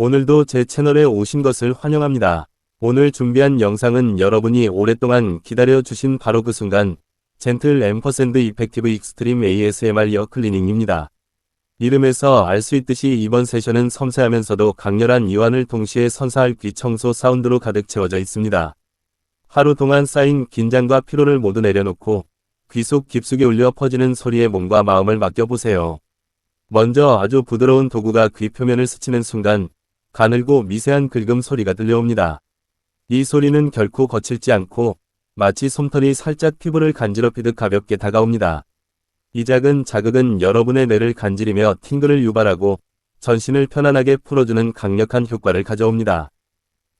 오늘도 제 채널에 오신 것을 환영합니다. 오늘 준비한 영상은 여러분이 오랫동안 기다려주신 바로 그 순간 젠틀 앰퍼샌드 이펙티브 익스트림 ASMR 이어 클리닝입니다. 이름에서 알 수 있듯이 이번 세션은 섬세하면서도 강렬한 이완을 동시에 선사할 귀 청소 사운드로 가득 채워져 있습니다. 하루 동안 쌓인 긴장과 피로를 모두 내려놓고 귀속 깊숙이 울려 퍼지는 소리에 몸과 마음을 맡겨보세요. 먼저 아주 부드러운 도구가 귀 표면을 스치는 순간 가늘고 미세한 긁음 소리가 들려옵니다. 이 소리는 결코 거칠지 않고 마치 솜털이 살짝 피부를 간지럽히듯 가볍게 다가옵니다. 이 작은 자극은 여러분의 뇌를 간지리며 팅글을 유발하고 전신을 편안하게 풀어주는 강력한 효과를 가져옵니다.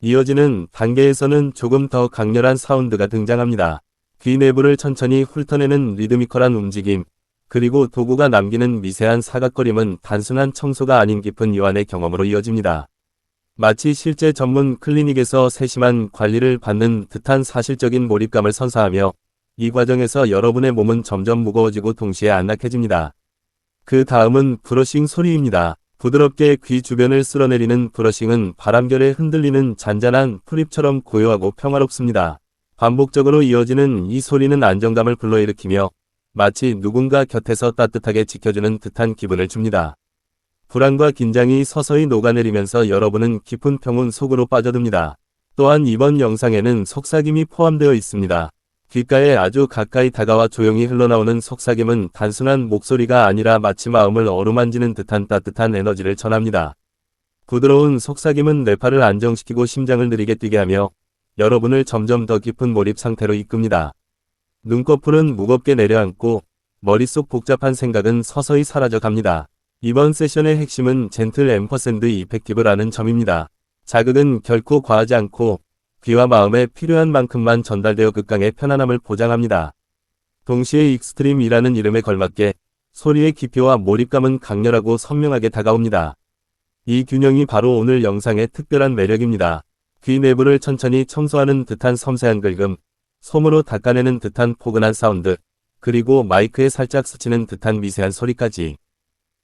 이어지는 단계에서는 조금 더 강렬한 사운드가 등장합니다. 귀 내부를 천천히 훑어내는 리드미컬한 움직임, 그리고 도구가 남기는 미세한 사각거림은 단순한 청소가 아닌 깊은 이완의 경험으로 이어집니다. 마치 실제 전문 클리닉에서 세심한 관리를 받는 듯한 사실적인 몰입감을 선사하며 이 과정에서 여러분의 몸은 점점 무거워지고 동시에 안락해집니다. 그 다음은 브러싱 소리입니다. 부드럽게 귀 주변을 쓸어내리는 브러싱은 바람결에 흔들리는 잔잔한 풀잎처럼 고요하고 평화롭습니다. 반복적으로 이어지는 이 소리는 안정감을 불러일으키며 마치 누군가 곁에서 따뜻하게 지켜주는 듯한 기분을 줍니다. 불안과 긴장이 서서히 녹아내리면서 여러분은 깊은 평온 속으로 빠져듭니다. 또한 이번 영상에는 속삭임이 포함되어 있습니다. 귓가에 아주 가까이 다가와 조용히 흘러나오는 속삭임은 단순한 목소리가 아니라 마치 마음을 어루만지는 듯한 따뜻한 에너지를 전합니다. 부드러운 속삭임은 뇌파를 안정시키고 심장을 느리게 뛰게 하며 여러분을 점점 더 깊은 몰입 상태로 이끕니다. 눈꺼풀은 무겁게 내려앉고 머릿속 복잡한 생각은 서서히 사라져 갑니다. 이번 세션의 핵심은 젠틀 앰퍼샌드 이펙티브라는 점입니다. 자극은 결코 과하지 않고 귀와 마음에 필요한 만큼만 전달되어 극강의 편안함을 보장합니다. 동시에 익스트림이라는 이름에 걸맞게 소리의 깊이와 몰입감은 강렬하고 선명하게 다가옵니다. 이 균형이 바로 오늘 영상의 특별한 매력입니다. 귀 내부를 천천히 청소하는 듯한 섬세한 긁음, 솜으로 닦아내는 듯한 포근한 사운드, 그리고 마이크에 살짝 스치는 듯한 미세한 소리까지.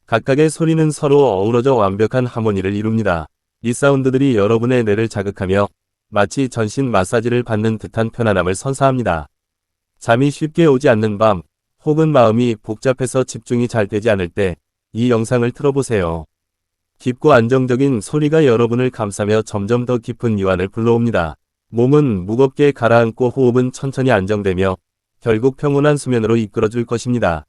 각각의 소리는 서로 어우러져 완벽한 하모니를 이룹니다. 이 사운드들이 여러분의 뇌를 자극하며 마치 전신 마사지를 받는 듯한 편안함을 선사합니다. 잠이 쉽게 오지 않는 밤, 혹은 마음이 복잡해서 집중이 잘 되지 않을 때, 이 영상을 틀어보세요. 깊고 안정적인 소리가 여러분을 감싸며 점점 더 깊은 이완을 불러옵니다. 몸은 무겁게 가라앉고 호흡은 천천히 안정되며 결국 평온한 수면으로 이끌어줄 것입니다.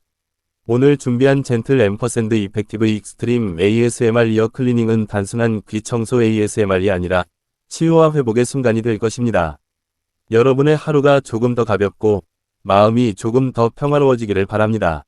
오늘 준비한 젠틀 앰퍼샌드 이펙티브 익스트림 ASMR 이어 클리닝은 단순한 귀 청소 ASMR이 아니라 치유와 회복의 순간이 될 것입니다. 여러분의 하루가 조금 더 가볍고 마음이 조금 더 평화로워지기를 바랍니다.